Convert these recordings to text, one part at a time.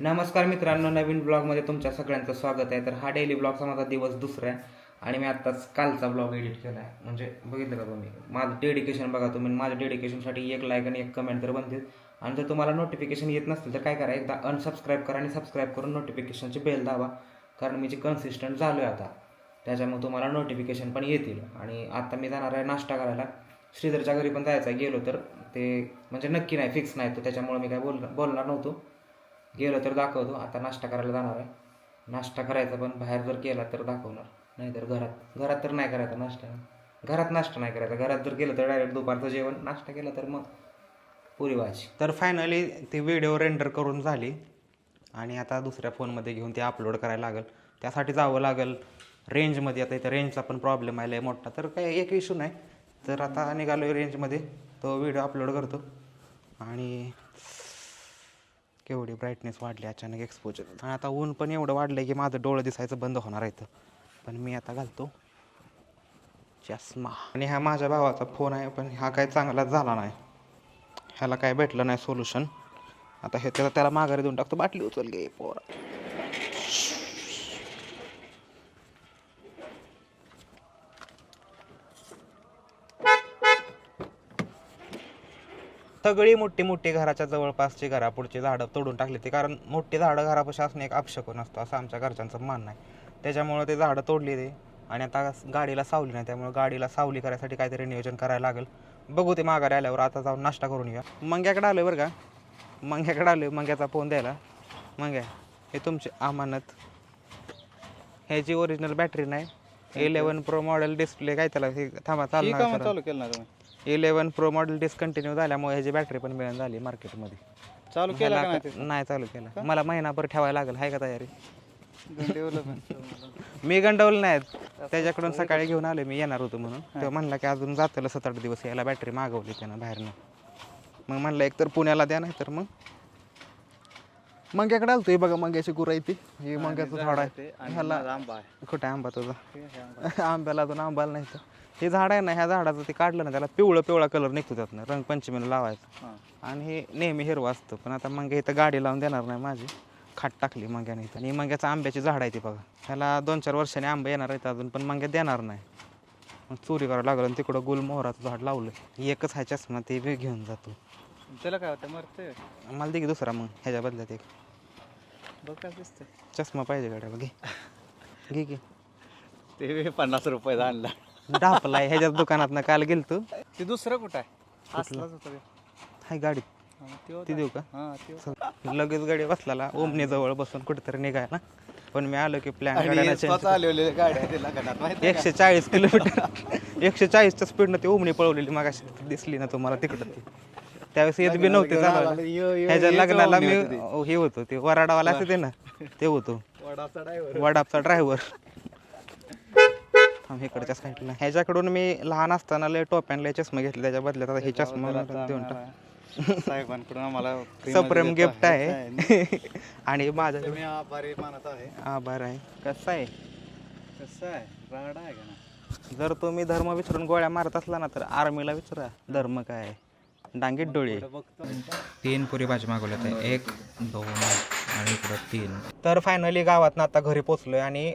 नमस्कार मित्रांनो नवीन ब्लॉगमध्ये तुमच्या सगळ्यांचं स्वागत आहे. तर हा डेली ब्लॉगचा माझा दिवस दुसरा आहे आणि मी आत्ताच कालचा ब्लॉग एडिट केला आहे. म्हणजे बघितलं का तुम्ही? माझं डेडिकेशन बघा तुम्ही. माझ्या डेडिकेशनसाठी एक लाईक आणि एक कमेंट तर बनतील. आणि जर तुम्हाला नोटिफिकेशन येत नसतील तर काय करा? एकदा अनसबस्क्राईब करा आणि सबस्क्राईब करून नोटिफिकेशनची बेल दाबा. कारण मी जे कन्सिस्टंट झालो आहे आता त्याच्यामुळे तुम्हाला नोटिफिकेशन पण येतील. आणि आत्ता मी जाणार आहे नाश्ता करायला. श्रीधरच्या घरी पण जायचं आहे. गेलो तर ते म्हणजे नक्की नाही फिक्स नाही. तर त्याच्यामुळे मी काय बोल बोलणार नव्हतो. गेलो तर दाखवतो. आता नाश्ता करायला जाणार आहे. नाश्ता करायचा पण बाहेर जर केला तर दाखवणार. नाहीतर घरात घरात तर नाही करायचा नाश्ता. घरात नाश्ता नाही करायचा. घरात जर केलं तर डायरेक्ट दुपारचं जेवण नाश्ता केला तर मग पुरी भाजी. तर फायनली ती व्हिडिओ रेंडर करून झाली. आणि आता दुसऱ्या फोनमध्ये घेऊन ते अपलोड करायला लागेल. त्यासाठी जावं लागेल. रेंजमध्ये आता इथं रेंजचा पण प्रॉब्लेम आला आहे मोठा. तर काही एक इश्यू नाही. तर आता निघालो रेंजमध्ये तो व्हिडिओ अपलोड करतो. आणि केवढी ब्राईटनेस वाढली अचानक एक्सपोजर आणि आता ऊन पण एवढं वाढलं आहे की माझं डोळं दिसायचं बंद होणार आहे पण मी आता घालतो. चष्मा. आणि हा माझ्या भावाचा फोन आहे पण हा काय चांगला झाला नाही. ह्याला काय भेटलं नाही सोल्युशन आता हे त्याला त्याला माघारी देऊन टाकतो. बाटली उचल गे पोरा. सगळी मोठी मोठी घराच्या जवळपासची घरापुढची झाडं तोडून टाकली ती. कारण मोठी झाडं घरापाशी असणे एक अपशकून असतो असं आमच्या घरच्यांचं मानणं आहे. त्याच्यामुळे ते झाडं तोडली ते. आणि आता गाडीला सावली नाही त्यामुळे गाडीला सावली करायसाठी काहीतरी नियोजन करायला लागेल. बघू ते माघारी आल्यावर आता जाऊन नाश्ता करून येऊया मंग्याकडे आलोय बरं का? मंग्याकडे आलोय मंग्याचा फोन द्यायला मंग्या हे तुमची अमानत. ह्याची ओरिजिनल बॅटरी नाही इलेवन प्रो मॉडेल डिस्प्ले काय त्याला हे थांबा चालू केलं ना तुम्ही? इलेवन प्रो मॉडेल डिस्कंटिन्यू झाल्यामुळे ह्याची बॅटरी पण मिळून झाली मार्केटमध्ये चालू केलं का ह्याला नाही नाही चालू केलं. मला महिनाभर ठेवायला लागेल. आहे का तयारी? डेव्हलपमेंट मी गंडवलं नाहीत. त्याच्याकडून सकाळी घेऊन आले मी येणार होतो म्हणून. तो म्हणला की अजून जातं सात आठ दिवस. यायला बॅटरी मागवली त्यानं बाहेरनं. मग म्हणलं एक तर पुण्याला द्या नाही तर मग मंग्याकडे आलतो. हे बघा मंग्याची गुरं आहे ती. हे मंग्याचं झाड आहे ह्याला आंबा आहे. कुठे आंबा तुझा. आंब्याला अजून आंबाला नाही तर. हे झाड आहे ना ह्या झाडाचं ते काढलं ना त्याला पिवळं पिवळा कलर निघतो त्यातनं रंगपंचमीला लावायचं. हां. आणि हे नेहमी हिरवं असतं पण आता मग इथं गाडी लावून देणार नाही माझी. खाट टाकली मंग्याने इथं. आणि मंग्याचं आंब्याची झाड आहे ती बघा. ह्याला दोन चार वर्षांनी आंबे येणार आहेत अजून पण मंग्या देणार नाही. मग चोरी करावं लागलं आणि तिकडं गुलमोहराचं झाड लावलं. एकच आहे चष्मा ते बी घेऊन जातो. त्याला काय होतं मरते मला दे की दुसरा मग ह्याच्या बदल्यात एक. बघ काय दिसतंय. चष्मा पाहिजे गाड्याला घे. घे घे ते पन्नास रुपये आणला. डापलाय ह्याच्याच दुकानात काल गेलतो. ते दुसरं कुठं आहे? असलाच होतं ते. हाय गाडीत हां, ते होतं. ती देऊ का? हां, ते होतं. लगेच गाडी बसला ओमनी जवळ बसून कुठेतरी निघायला. पण मी आलो की प्लॅन आणि गाड्याला स्वतः चालवलेल्या गाड्या ते लग्नात माहिती एकशे चाळीस किलोमीटर. एकशे चाळीसच्या स्पीडनं ती ओमनी पळवलेली. मग दिसली ना तुम्हाला तिकडं ती. त्यावेळेस येत बी नव्हते चालवायला यो- यो- ह्याच्या योच लग्नाला ओमनी मी होती ती. अहो, हे होतो ते वराडावाला असते ना ते होतो. वडाचा driver. वडापचा ड्रायव्हर इकडच्या साईडला ह्याच्याकडून मी लहान असताना लय टोप्यान चष्मा घेतले त्याच्या बदल्यात आता हे चष्मा देऊन टाक. साहेबांकडून आम्हाला सप्रेम गिफ्ट आहे. आणि माझ्या ते मी आभारी मानत आहे. आभार आहे. कसं आहे? कसं आहे? राडा आहे का ना जर तुम्ही धर्म विसरून गोळ्या मारत असला ना तर आर्मीला विचारा धर्म काय? आहे? डांगीत डोळे. तीन पुरी भाजी मागवल्यात आहे. एक दोन आणि इकडं तीन. तर फायनली गावात आता घरी पोचलोय आणि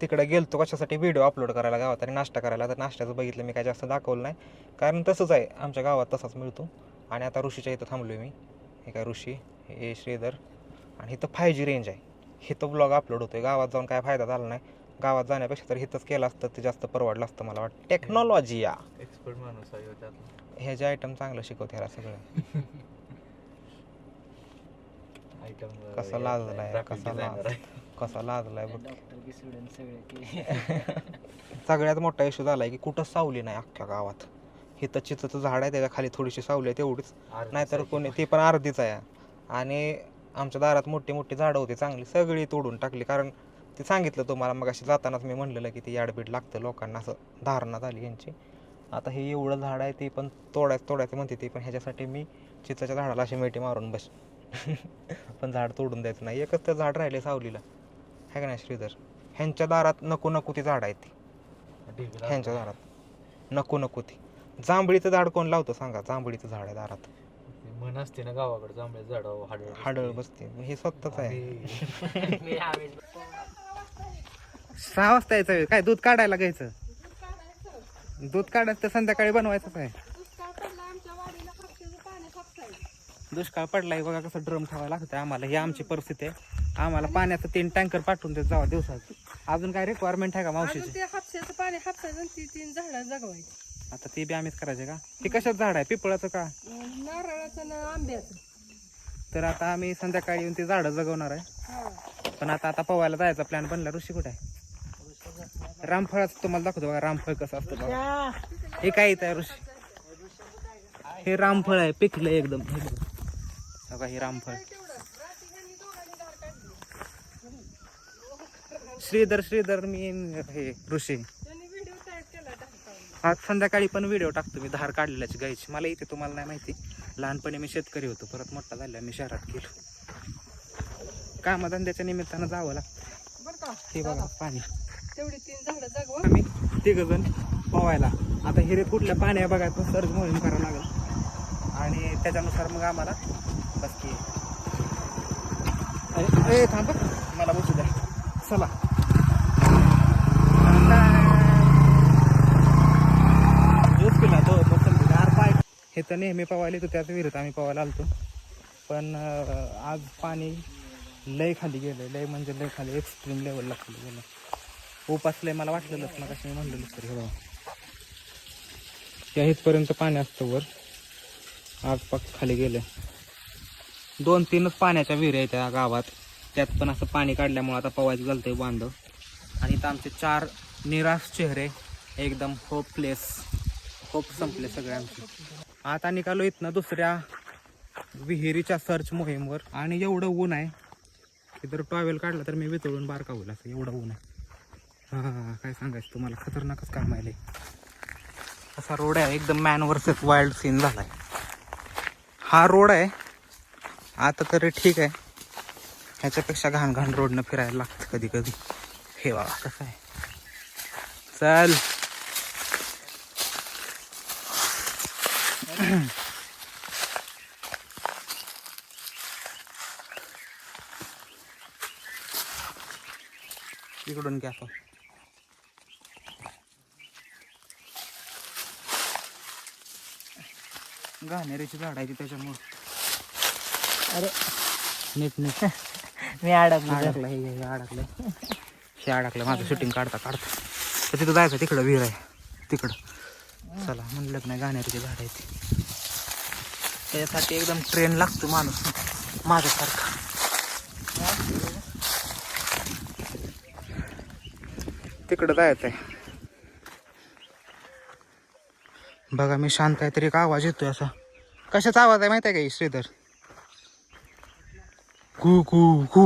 तिकडे गेलतो कशासाठी व्हिडिओ अपलोड करायला गावात आणि नाश्ता करायला. तर नाश्त्याचं बघितलं मी काय जास्त दाखवलं नाही. कारण तसंच आहे आमच्या गावात तसाच मिळतो. आणि आता ऋषीच्या इथं थांबलोय मी. हे काय ऋषी हे श्रीधर. आणि इथं फाय जी रेंज आहे. इथं ब्लॉग अपलोड होतोय. गावात जाऊन काय फायदा झाला नाही. गावात जाण्यापेक्षा तर इथंच केलं असतं ते जास्त परवडलं असतं मला वाटतं. टेक्नॉलॉजी या. एक्सपर्ट माणूस आहे हे जे आयटम चांगलं शिकवते ह्याला सगळं. कसा लाजलाय कसा लाज कसा लाजलाय बघ. सगळ्यात मोठा इश्यू झालाय की कुठं सावली नाही अख्ख्या गावात. हे तर चिचचं झाड आहे त्याच्याखाली थोडीशी सावली आहे तेवढीच. नाहीतर कोणी ती पण अर्धीच आहे. आणि आमच्या दारात मोठी मोठी झाडं होती चांगली. सगळी तोडून टाकली. कारण ते सांगितलं तुम्हाला मग अशी जातानाच मी म्हणलेलं की ती याडबीड लागतं लोकांना असं धारणा झाली यांची. आता हे एवढं झाड आहे ते पण तोडायचं तोडायचं म्हणते ती पण ह्याच्यासाठी मी चिचाच्या झाडाला अशी मिठी मारून बस पण झाड तोडून द्यायचं नाही. एकच तर झाड राहिले सावलीला. है का नाही श्रीधर? ह्यांच्या दारात नको नको ती झाड आहे ती. ह्यांच्या दारात. नको नको ती. जांभळीचं झाड कोण लावतं सांगा? जांभळीचं झाड आहे दारात. मन असते ना गावाकडे जांभळे झाडावर हाडळ हाडळ बसते. हे स्वतःच आहे. आहे सहा वाजता यायचं. काय दूध काढायला घ्यायचं? दूध काढायचं तर संध्याकाळी बनवायचंच आहे. दुष्काळ पडलाय बघा कसं ड्रम ठेवायला लागतं आम्हाला. ही आमची परिस्थिती आहे. आम्हाला पाण्याचं तीन टँकर पाठवून देत जावा दिवसात. अजून काय रिक्वायरमेंट आहे का मावशीची? अजून ते हापशाचं पाणी हापसायचं आणि ती तीन झाडं जगवायची. आता ते बी आम्हीच करायचे का? ते कशाच झाड आहे? पिपळाचं का? नारळाचं ना आंब्याचं. तर आता आम्ही संध्याकाळी येऊन ते झाडं जगवणार आहे. हा. पण आता आता पवायला जायचा प्लॅन बनला. ऋषी कुठे आहे? रामफळाचं तुम्हाला दाखवतो बघा रामफळ कसं असतं बघा. हे काय येत आहे ऋषी? हे रामफळ आहे पिकलं एकदम. हे बघा. बघा हे रामफळ. श्रीधर श्रीधर मी हे ऋषी. आज संध्याकाळी पण व्हिडिओ टाकतो मी धार काढलेल्याची गायची. मला इथे तुम्हाला नाही माहिती. लहानपणी मी शेतकरी होतो परत मोठा झाल्या मी शहरात गेलो. कामधंद्याच्या निमित्तानं जावं लागतं. हे बघा पाणी. आम्ही तिघ जण पोवायला आता हिरे कुठल्या पाण्या बघायचं सर्च मोहीम करावं लागेल. आणि त्याच्यानुसार मग आम्हाला बस की. अरे ए, थांब. मला बसू द्या. चला. ज्यूस पिला तो पसंत गार पाय हे तर नेहमी पवायला येतो त्याच विहिरीत आम्ही पवायला आलतो. पण आज पाणी लय खाली गेलं लय म्हणजे लय खाली एक्स्ट्रीम लेवलला खाली गेलं उपासलंय मला वाटलेलंच ना कसं मी म्हणलेलं तरी. हो. या इथपर्यंत पाणी असतं वर आज पाक खाली गेलं दोन तीनच पाण्याच्या विहिरी आहेत त्या गावात. त्यात पण असं पाणी काढल्यामुळे आता पवायचं झालं ते बांधव. आणि इथं आमचे चार निराश चेहरे एकदम होपलेस होप संपले सगळ्यांचे आता निघालो इथनं दुसऱ्या विहिरीच्या सर्च मोहीमवर. आणि एवढं ऊन आहे. की जर टॉवेल काढला तर मी वितळून बारका होईल असं. एवढं ऊन आहे. हां काय सांगायचं तुम्हाला? खतरनाकच काम आहे असा रोड आहे. एकदम मॅन वर्सेस वाईल्ड सीन झाला आहे हा रोड आहे. आता तरी ठीक आहे. ह्याच्यापेक्षा घाण घाण रोडनं फिरायला लागतं कधी कधी हे बाबा कसं आहे चल. इकडून घ्या आपण घाणेरीची झाड आहे ती त्याच्यामुळं. अरे. नीट नीट. मी अडकलो. अडकलं हे हे अडकलं. हे अडकलं. माझं शूटिंग काढता काढता. तर तिथं जायचं तिकडं विहीर आहे. तिकडं. चला म्हणलं की नाही गाण्याची झाड आहे ती त्याच्यासाठी एकदम ट्रेन लागतो माणूस. माझ्यासारखा. तिकडं जायचं आहे बघा मी शांत आहे तरी एक आवाज येतोय असा. कशाचा आवाज आहे माहिती आहे का श्रीधर? कू कू कू